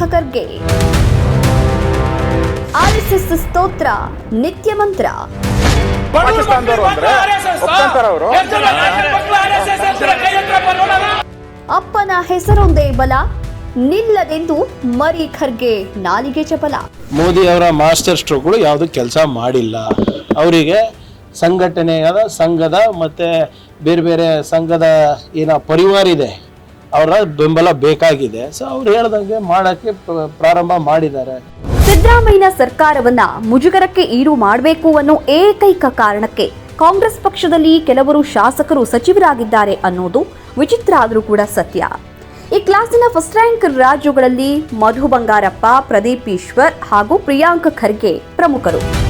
Priyanka Kharge RSS ಸ್ತೋತ್ರ ನಿತ್ಯ ಮಂತ್ರ. ಅಪ್ಪನ ಹೆಸರೊಂದೇ ಬಲ ನಿಲ್ಲದೆಂದು ಮರಿ ಖರ್ಗೆ ನಾಲಿಗೆ ಚಪಲ. ಮೋದಿ ಅವರ ಮಾಸ್ಟರ್ ಸ್ಟ್ರೋಕ್ಗಳು ಯಾವುದು ಕೆಲಸ ಮಾಡಿಲ್ಲ. ಅವರಿಗೆ ಸಂಘಟನೆಯಾದ ಸಂಘದ ಮತ್ತು ಬೇರೆ ಬೇರೆ ಸಂಘದ ಏನ ಪರಿವಾರ ಇದೆ. ಅವರ ಬೆಂಬಲ ಬೇಕಾಗಿದೆ. ಸೊ ಅವ್ರು ಹೇಳ್ದಂಗೆ ಮಾಡೋಕ್ಕೆ ಪ್ರ- ಪ್ರಾರಂಭ ಮಾಡಿದ್ದಾರೆ. ಸಿದ್ದರಾಮಯ್ಯ ಸರ್ಕಾರವನ್ನ ಮುಜುಗರಕ್ಕೆ ಈಡು ಮಾಡಬೇಕು ಅನ್ನೋ ಏಕೈಕ ಕಾರಣಕ್ಕೆ ಕಾಂಗ್ರೆಸ್ ಪಕ್ಷದಲ್ಲಿ ಕೆಲವರು ಶಾಸಕರು ಸಚಿವರಾಗಿದ್ದಾರೆ ಅನ್ನೋದು ವಿಚಿತ್ರ ಆದರೂ ಕೂಡ ಸತ್ಯ. ಈ ಕ್ಲಾಸಿನ ಫಸ್ಟ್ ರ್ಯಾಂಕ್ ರಾಜ್ಯಗಳಲ್ಲಿ ಮಧು ಬಂಗಾರಪ್ಪ, ಪ್ರದೀಪ್ ಈಶ್ವರ್ ಹಾಗೂ ಪ್ರಿಯಾಂಕ ಖರ್ಗೆ ಪ್ರಮುಖರು.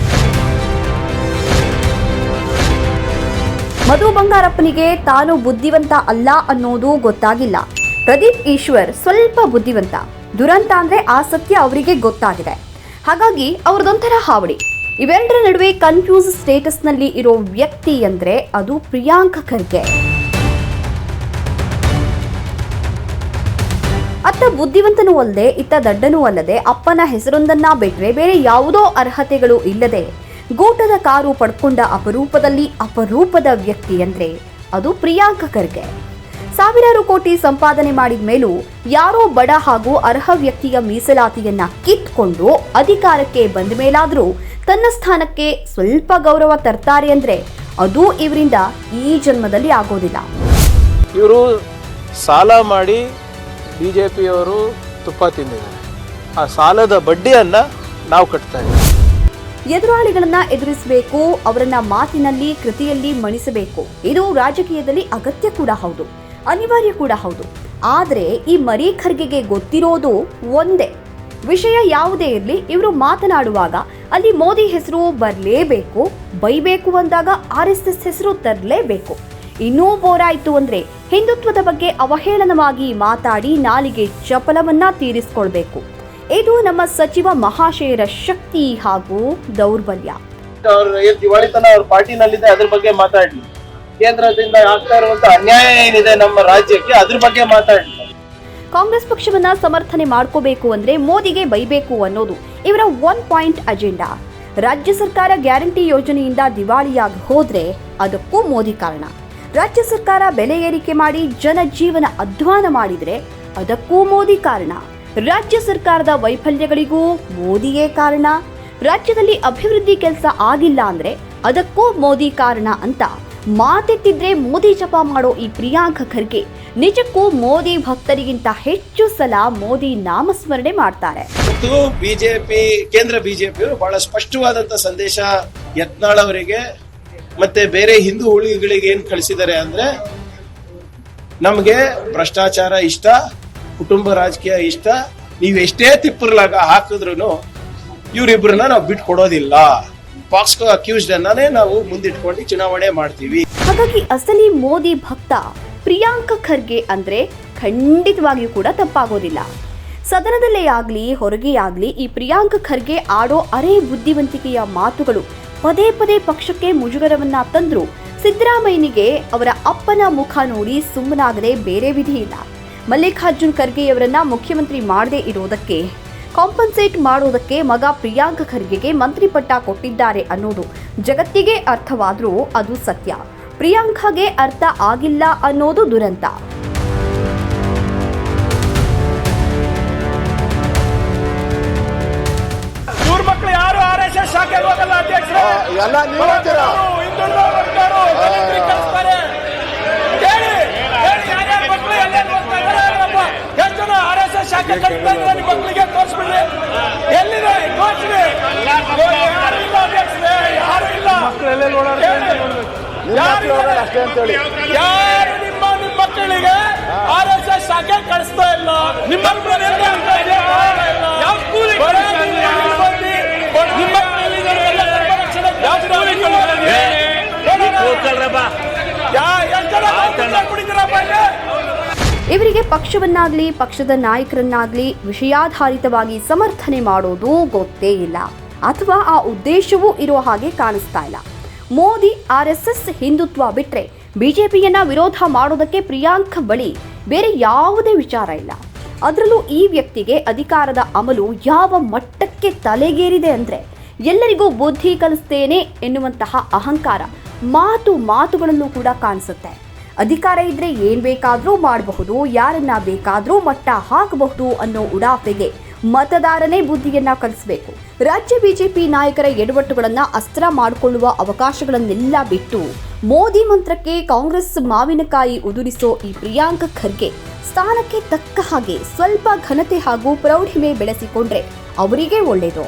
ಮಧು ಬಂಗಾರಪ್ಪನಿಗೆ ತಾನು ಬುದ್ಧಿವಂತ ಅಲ್ಲ ಅನ್ನೋದು ಗೊತ್ತಾಗಿಲ್ಲ. ಪ್ರದೀಪ್ ಈಶ್ವರ್ ಸ್ವಲ್ಪ ಬುದ್ಧಿವಂತ. ದುರಂತ ಅಂದ್ರೆ ಆ ಸತ್ಯ ಅವರಿಗೆ ಗೊತ್ತಾಗಿದೆ. ಹಾಗಾಗಿ ಅವ್ರದೊಂಥರ ಹಾವಳಿ. ಇವೆರಡರ ನಡುವೆ ಕನ್ಫ್ಯೂಸ್ ಸ್ಟೇಟಸ್ನಲ್ಲಿ ಇರೋ ವ್ಯಕ್ತಿ ಅಂದ್ರೆ ಅದು ಪ್ರಿಯಾಂಕ ಖರ್ಗೆ. ಅತ್ತ ಬುದ್ಧಿವಂತನೂ ಅಲ್ಲದೆ, ಇತ್ತ ದಡ್ಡನೂ ಅಲ್ಲದೆ ಅಪ್ಪನ ಹೆಸರೊಂದನ್ನ ಬಿಟ್ರೆ ಬೇರೆ ಯಾವುದೋ ಅರ್ಹತೆಗಳು ಇಲ್ಲದೆ ಗೂಟದ ಕಾರು ಪಡ್ಕೊಂಡ ಅಪರೂಪದಲ್ಲಿ ಅಪರೂಪದ ವ್ಯಕ್ತಿ ಅಂದ್ರೆ ಅದು ಪ್ರಿಯಾಂಕ ಖರ್ಗೆ. ಸಾವಿರಾರು ಕೋಟಿ ಸಂಪಾದನೆ ಮಾಡಿದ ಮೇಲೂ ಯಾರೋ ಬಡ ಹಾಗೂ ಅರ್ಹ ವ್ಯಕ್ತಿಯ ಮೀಸಲಾತಿಯನ್ನ ಕಿತ್ಕೊಂಡು ಅಧಿಕಾರಕ್ಕೆ ಬಂದ ಮೇಲಾದರೂ ತನ್ನ ಸ್ಥಾನಕ್ಕೆ ಸ್ವಲ್ಪ ಗೌರವ ತರ್ತಾರೆ ಅಂದ್ರೆ ಅದು ಇವರಿಂದ ಈ ಜನ್ಮದಲ್ಲಿ ಆಗೋದಿಲ್ಲ. ಇವರು ಸಾಲ ಮಾಡಿ ಬಿ ಜೆ ತುಪ್ಪ ತಿಂದಿದ್ದಾರೆ. ಆ ಸಾಲದ ಬಡ್ಡಿಯನ್ನು ನಾವು ಕಟ್ತಾ ಇದ್ದೀವಿ. ಎದುರಾಳಿಗಳನ್ನ ಎದುರಿಸಬೇಕು, ಅವರನ್ನ ಮಾತಿನಲ್ಲಿ, ಕೃತಿಯಲ್ಲಿ ಮಣಿಸಬೇಕು. ಇದು ರಾಜಕೀಯದಲ್ಲಿ ಅಗತ್ಯ ಕೂಡ ಹೌದು, ಅನಿವಾರ್ಯ ಕೂಡ ಹೌದು. ಆದರೆ ಈ ಮರಿ ಖರ್ಗೆಗೆ ಗೊತ್ತಿರೋದು ಒಂದೇ. ವಿಷಯ ಯಾವುದೇ ಇರಲಿ, ಇವರು ಮಾತನಾಡುವಾಗ ಅಲ್ಲಿ ಮೋದಿ ಹೆಸರು ಬರಲೇಬೇಕು, ಬೈಬೇಕು ಅಂದಾಗ ಆರ್ ಎಸ್ ಎಸ್ ಹೆಸರು ತರಲೇಬೇಕು. ಇನ್ನೂ ಬೋರಾಯ್ತು ಅಂದ್ರೆ ಹಿಂದುತ್ವದ ಬಗ್ಗೆ ಅವಹೇಳನವಾಗಿ ಮಾತಾಡಿ ನಾಲಿಗೆ ಚಪಲವನ್ನ ತೀರಿಸ್ಕೊಳ್ಬೇಕು. ಇದು ನಮ್ಮ ಸಚಿವ ಮಹಾಶಯರ ಶಕ್ತಿ ಹಾಗೂ ದೌರ್ಬಲ್ಯ. ಅವ್ರ ದಿವಾಳಿತನ ಅವ್ರ ಪಾರ್ಟಿನಲ್ಲಿದೆ ಅದ್ರ ಬಗ್ಗೆ ಮಾತಾಡ್ಲಿ. ಕೇಂದ್ರದಿಂದ ಆಗ್ತಾ ಇರುವಂತ ಅನ್ಯಾಯ ಏನಿದೆ ನಮ್ಮ ರಾಜ್ಯಕ್ಕೆ ಅದ್ರ ಬಗ್ಗೆ ಮಾತಾಡ್ಲಿ. ಕಾಂಗ್ರೆಸ್ ಪಕ್ಷವನ್ನ ಸಮರ್ಥನೆ ಮಾಡ್ಕೋಬೇಕು ಅಂದ್ರೆ ಮೋದಿಗೆ ಬೈಬೇಕು ಅನ್ನೋದು ಇವರ ಒನ್ ಪಾಯಿಂಟ್ ಅಜೆಂಡಾ ರಾಜ್ಯ ಸರ್ಕಾರ ಗ್ಯಾರಂಟಿ ಯೋಜನೆಯಿಂದ ದಿವಾಳಿಯಾಗಿ ಹೋದ್ರೆ ಅದಕ್ಕೂ ಮೋದಿ ಕಾರಣ. ರಾಜ್ಯ ಸರ್ಕಾರ ಬೆಲೆ ಏರಿಕೆ ಮಾಡಿ ಜನಜೀವನ ಅಧ್ವಾನ ಮಾಡಿದ್ರೆ ಅದಕ್ಕೂ ಮೋದಿ ಕಾರಣ. ರಾಜ್ಯ ಸರ್ಕಾರದ ವೈಫಲ್ಯಗಳಿಗೂ ಮೋದಿಯೇ ಕಾರಣ. ರಾಜ್ಯದಲ್ಲಿ ಅಭಿವೃದ್ಧಿ ಕೆಲಸ ಆಗಿಲ್ಲ ಅಂದ್ರೆ ಅದಕ್ಕೂ ಮೋದಿ ಕಾರಣ ಅಂತ ಮಾತೆತ್ತಿದ್ರೆ ಮೋದಿ ಜಪ ಮಾಡೋ ಈ ಪ್ರಿಯಾಂಕ ಖರ್ಗೆ ನಿಜಕ್ಕೂ ಮೋದಿ ಭಕ್ತರಿಗಿಂತ ಹೆಚ್ಚು ಸಲ ಮೋದಿ ನಾಮಸ್ಮರಣೆ ಮಾಡ್ತಾರೆ. ಬಿಜೆಪಿ, ಕೇಂದ್ರ ಬಿಜೆಪಿಯವರು ಬಹಳ ಸ್ಪಷ್ಟವಾದಂತ ಸಂದೇಶ ಯತ್ನಾಳ್ ಅವರಿಗೆ, ಮತ್ತೆ ಬೇರೆ ಹಿಂದೂ ಹುಳಿಗಳಿಗೆ ಏನ್ ಕಳಿಸಿದ್ದಾರೆ ಅಂದ್ರೆ ನಮಗೆ ಭ್ರಷ್ಟಾಚಾರ ಇಷ್ಟ ಕುಟುಂಬ ರಾಜಕೀಯ ಇಷ್ಟ, ನೀವು ಎಷ್ಟೇ ತಿಪ್ಪರ್ಲಾಗ ಹಾಕಿದ್ರು ಇವರಿಬ್ಬರನ್ನ ನಾವು ಬಿಟ್ಕೊಡೋದಿಲ್ಲ ಪಾಕ್ಸ್ಕೋ ಅಕ್ಯೂಸ್ಡ್ ಅನ್ನೇ ನಾವು ಮುಂದಿಟ್ಕೊಂಡು ಚುನಾವಣೆ ಮಾಡ್ತೀವಿ. ಹಾಗಾಗಿ ಅಸಲಿ ಮೋದಿ ಭಕ್ತ ಪ್ರಿಯಾಂಕ ಖರ್ಗೆ ಅಂದ್ರೆ ಖಂಡಿತವಾಗಿಯೂ ಕೂಡ ತಪ್ಪಾಗೋದಿಲ್ಲ. ಸದನದಲ್ಲೇ ಆಗ್ಲಿ, ಹೊರಗೆ ಆಗ್ಲಿ ಈ ಪ್ರಿಯಾಂಕ ಖರ್ಗೆ ಆಡೋ ಅರೆ ಬುದ್ಧಿವಂತಿಕೆಯ ಮಾತುಗಳು ಪದೇ ಪದೇ ಪಕ್ಷಕ್ಕೆ ಮುಜುಗರವನ್ನ ತಂದ್ರು ಸಿದ್ದರಾಮಯ್ಯನಿಗೆ ಅವರ ಅಪ್ಪನ ಮುಖ ನೋಡಿ ಸುಮ್ಮನಾಗದೆ ಬೇರೆ ವಿಧಿ ಇಲ್ಲ. ಮಲ್ಲಿಕಾರ್ಜುನ್ ಖರ್ಗೆಯವರನ್ನ ಮುಖ್ಯಮಂತ್ರಿ ಮಾಡದೇ ಇರೋದಕ್ಕೆ ಕಾಂಪನ್ಸೇಟ್ ಮಾಡೋದಕ್ಕೆ ಮಗ ಪ್ರಿಯಾಂಕ ಖರ್ಗೆಗೆ ಮಂತ್ರಿ ಪಟ್ಟ ಕೊಟ್ಟಿದ್ದಾರೆ ಅನ್ನೋದು ಜಗತ್ತಿಗೆ ಅರ್ಥವಾದರೂ ಅದು ಸತ್ಯ. ಪ್ರಿಯಾಂಕಾಗೆ ಅರ್ಥ ಆಗಿಲ್ಲ ಅನ್ನೋದು ದುರಂತ. ಇವ್ರ ಮಕ್ಕಳು ಯಾರು ಆರ್ ಎಸ್ ಎಸ್ ಶಾಖೆಗೆ ಹೋಗಲ್ಲ ಅಧ್ಯಕ್ಷರೇ ಎಲ್ಲ ನೀವು ಅಂತೀರಾ? ಹಿಂದುಳಿದ ವರ್ಗದವರು ದಲಿತರಿಗೆ ಕಳಿಸ್ತಾರೆ ಹೇಳಿ ಹೇಳಿ ಯಾರ್ಯಾರ ಮಕ್ಕಳು ಎಲ್ಲೆಲ್ಲಿ ಹೋಗ್ತಾ ಇದಾರೆ ಹೇಳಪ್ಪ ಎಷ್ಟು ಜನ ಆರ್ ಎಸ್ ಎಸ್ ಶಾಖೆ ಕಳಿಸ್ತಾ ಇದ್ದಾರೆ ನಿಮ್ಮ ಮಕ್ಕಳಿಗೆ ತೋರಿಸ್ಬಿಡ್ರಿ ಎಲ್ಲಿದೆ ತೋರಿಸ್ರಿ ಯಾರು ಇಲ್ಲ ನಿಮ್ಮ ಅಷ್ಟೇ ಅಂತೇಳಿ ಯಾರು ನಿಮ್ಮ ನಿಮ್ಮ ಮಕ್ಕಳಿಗೆ ಆರ್ ಎಸ್ ಎಸ್ ಶಾಖೆ ಕಳಿಸ್ತಾ ಇಲ್ಲ ನಿಮ್ಮ ಮಕ್ಕಳು ಯಾ ಹೋಗ್ತಾ ಇದೆ? ಯಾವ ಸ್ಕೂಲಿಗೆ ಬರೀ ಇವರಿಗೆ ಪಕ್ಷವನ್ನಾಗಲಿ, ಪಕ್ಷದ ನಾಯಕರನ್ನಾಗಲಿ ವಿಷಯಾಧಾರಿತವಾಗಿ ಸಮರ್ಥನೆ ಮಾಡೋದು ಗೊತ್ತೇ ಇಲ್ಲ. ಅಥವಾ ಆ ಉದ್ದೇಶವೂ ಇರೋ ಹಾಗೆ ಕಾಣಿಸ್ತಾ ಇಲ್ಲ. Modi R S S Hindutva ಬಿಟ್ರೆ ಬಿಜೆಪಿಯನ್ನ ವಿರೋಧ ಮಾಡೋದಕ್ಕೆ ಪ್ರಿಯಾಂಕ ಬಳಿ ಬೇರೆ ಯಾವುದೇ ವಿಚಾರ ಇಲ್ಲ. ಅದರಲ್ಲೂ ಈ ವ್ಯಕ್ತಿಗೆ ಅಧಿಕಾರದ ಅಮಲು ಯಾವ ಮಟ್ಟಕ್ಕೆ ತಲೆಗೇರಿದೆ ಅಂದ್ರೆ ಎಲ್ಲರಿಗೂ ಬುದ್ಧಿ ಕಲಿಸ್ತೇನೆ ಎನ್ನುವಂತಹ ಅಹಂಕಾರ ಮಾತು ಮಾತುಗಳಲ್ಲೂ ಕೂಡ ಕಾಣಿಸುತ್ತೆ. ಅಧಿಕಾರ ಇದ್ರೆ ಏನ್ ಬೇಕಾದ್ರೂ ಮಾಡಬಹುದು, ಯಾರನ್ನ ಬೇಕಾದ್ರೂ ಮಟ್ಟ ಹಾಕಬಹುದು ಅನ್ನೋ ಉಡಾಫೆಗೆ ಮತದಾರನೇ ಬುದ್ಧಿಯನ್ನ ಕಲಿಸಬೇಕು. ರಾಜ್ಯ ಬಿಜೆಪಿ ನಾಯಕರ ಎಡವಟ್ಟುಗಳನ್ನ ಅಸ್ತ್ರ ಮಾಡಿಕೊಳ್ಳುವ ಅವಕಾಶಗಳನ್ನೆಲ್ಲ ಬಿಟ್ಟು ಮೋದಿ ಮಂತ್ರಕ್ಕೆ ಕಾಂಗ್ರೆಸ್ ಮಾವಿನಕಾಯಿ ಉದುರಿಸೋ ಈ ಪ್ರಿಯಾಂಕ ಖರ್ಗೆ ಸ್ಥಾನಕ್ಕೆ ತಕ್ಕ ಹಾಗೆ ಸ್ವಲ್ಪ ಘನತೆ ಹಾಗೂ ಪ್ರೌಢಿಮೆ ಬೆಳೆಸಿಕೊಂಡ್ರೆ ಅವರಿಗೆ ಒಳ್ಳೆಯದು